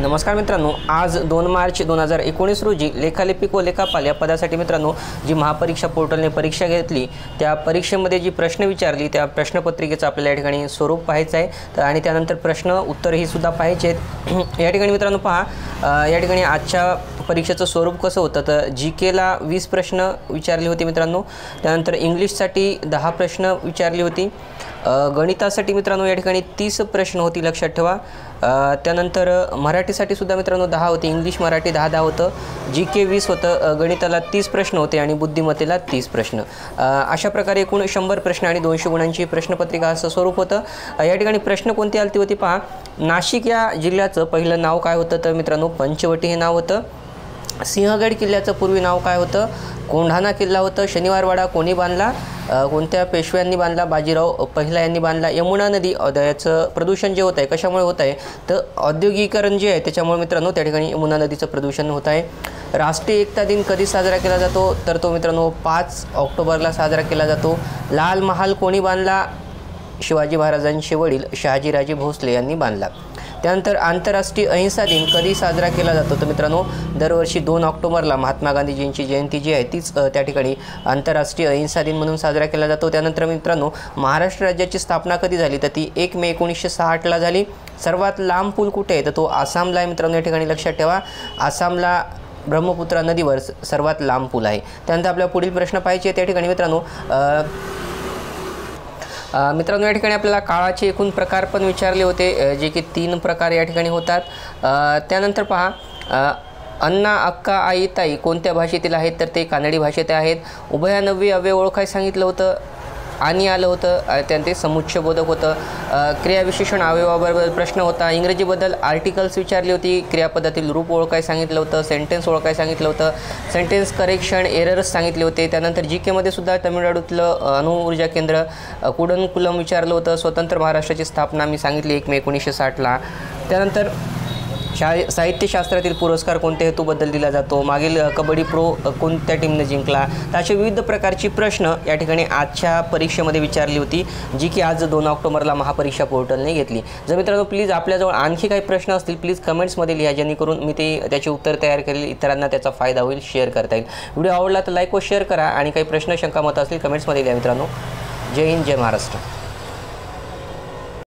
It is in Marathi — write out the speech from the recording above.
नमस्कार मित्रांनो आज दोन मार्च दोन हजार एकोणीस रोजी लेखालिपिक व लेखापाल या पदासाठी मित्रांनो जी महापरीक्षा पोर्टलने परीक्षा घेतली त्या परीक्षेमध्ये जी प्रश्न विचारली त्या प्रश्नपत्रिकेचं आपल्याला या ठिकाणी स्वरूप पाहायचं आहे. तर आणि त्यानंतर प्रश्न उत्तरही सुद्धा पाहायचे आहेत. या ठिकाणी मित्रांनो पहा या ठिकाणी आजच्या परीक्षेचं स्वरूप कसं होतं? तर जी केला वीस प्रश्न विचारले होते मित्रांनो त्यानंतर इंग्लिशसाठी दहा प्रश्न विचारली होती गणितासाठी मित्रांनो या ठिकाणी तीस प्रश्न होती लक्षात ठेवा. त्यानंतर मराठीसाठी सुद्धा मित्रांनो दहा होते इंग्लिश मराठी दहा दहा होतं जी के वीस होतं गणिताला तीस प्रश्न होते आणि बुद्धिमत्तेला तीस प्रश्न. अशा प्रकारे एकूण शंभर प्रश्न आणि दोनशे गुणांची प्रश्नपत्रिका असं स्वरूप होतं. या ठिकाणी प्रश्न कोणती आलती होती पहा. नाशिक या जिल्ह्याचं पहिलं नाव काय होतं तर मित्रांनो पंचवटी हे नाव होतं. सिंहगड किल्ल्याचं पूर्वी नाव काय होतं. कोंढाणा किल्ला होतं. शनिवारवाडा कोणी बांधला. कोणत्या पेशव्यांनी बांधला? बाजीराव पहिला यांनी बांधला. यमुना नदी याचं प्रदूषण जे होत आहे कशामुळे होत आहे तर औद्योगिकरण जे आहे त्याच्यामुळे मित्रांनो त्या ठिकाणी यमुना नदीचं प्रदूषण होत आहे. राष्ट्रीय एकता दिन कधी साजरा केला जातो? तर तो मित्रांनो पाच ऑक्टोबरला साजरा केला जातो. लाल महाल कोणी बांधला? शिवाजी महाराजांचे वडील शहाजीराजे भोसले यांनी बांधला. त्यानंतर आंतरराष्ट्रीय अहिंसा दिन कधी साजरा केला जातो. तर मित्रांनो दरवर्षी दोन ऑक्टोबरला महात्मा गांधीजींची जयंती जी आहे तीच त्या ठिकाणी आंतरराष्ट्रीय अहिंसा दिन म्हणून साजरा केला जातो. त्यानंतर मित्रांनो महाराष्ट्र राज्याची स्थापना कधी झाली? तर ती एक मे एकोणीसशे साठला झाली. सर्वात लांब पूल कुठे आहे? तर तो आसामला आहे मित्रांनो या ठिकाणी लक्षात ठेवा. आसामला ब्रह्मपुत्रा नदीवर स- सर्वात लांब पूल आहे. त्यानंतर आपल्या पुढील प्रश्न पाहिजे त्या ठिकाणी मित्रांनो मित्रांनो या ठिकाणी आपल्याला काळाचे एकूण प्रकार पण विचारले होते जे की तीन प्रकार या ठिकाणी होतात. त्यानंतर पहा अण्णा अक्का आई ताई कोणत्या भाषेतील आहेत? तर ते कानडी भाषेत आहेत. उभयानव्य अव्यय ओळखाय सांगितलं होतं. आणि आलं होतं त्यांचे समुच्चबोधक होतं. क्रियाविशेषण अवयवाबरोबर प्रश्न होता. इंग्रजीबद्दल आर्टिकल्स विचारली होती. क्रियापदातील रूप ओळखाय सांगितलं होतं सेंटेन्स ओळखाय सांगितलं होतं सेंटेन्स करेक्शन एरर्स सांगितले होते. त्यानंतर जी केमध्ये सुद्धा तामिळनाडूतलं अणुऊर्जा केंद्र कुडनकुलम विचारलं होतं. स्वतंत्र महाराष्ट्राची स्थापना मी सांगितली एक मे एकोणीसशे साठला. त्यानंतर शा साहित्यशास्त्रातील पुरस्कार कोणत्या हेतूबद्दल दिला जातो? मागील कबड्डी प्रो कोणत्या टीमने जिंकला? तर असे विविध प्रकारची प्रश्न या ठिकाणी आजच्या परीक्षेमध्ये विचारली होती जी की आज दोन ऑक्टोबरला महापरीक्षा पोर्टलने घेतली. जर मित्रांनो प्लीज आपल्याजवळ आणखी काही प्रश्न असतील प्लीज कमेंट्समध्ये लिहा जेणेकरून मी ते त्याचे उत्तर तयार करेल इतरांना त्याचा फायदा होईल शेअर करता येईल. व्हिडिओ आवडला तर लाईक व शेअर करा आणि काही प्रश्न शंका मत असतील कमेंट्समध्ये लिहा मित्रांनो. जय हिंद जय महाराष्ट्र.